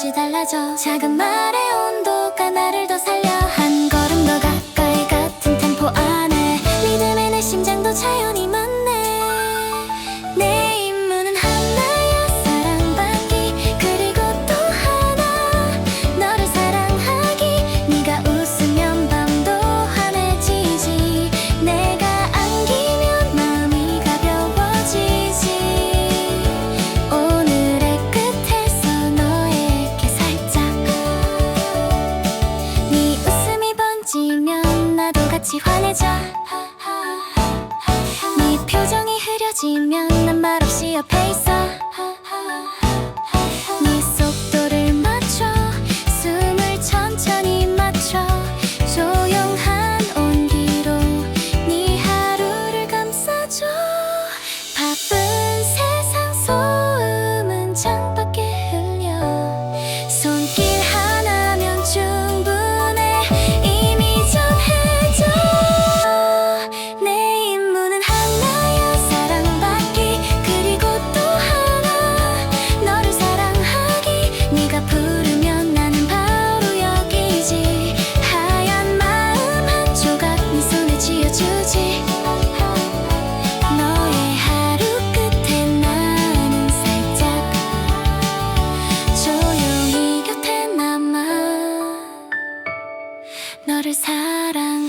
빛이 달라져. 작은 말에 온도. 같이 환해져 네 표정이 흐려지면 너를 사랑하기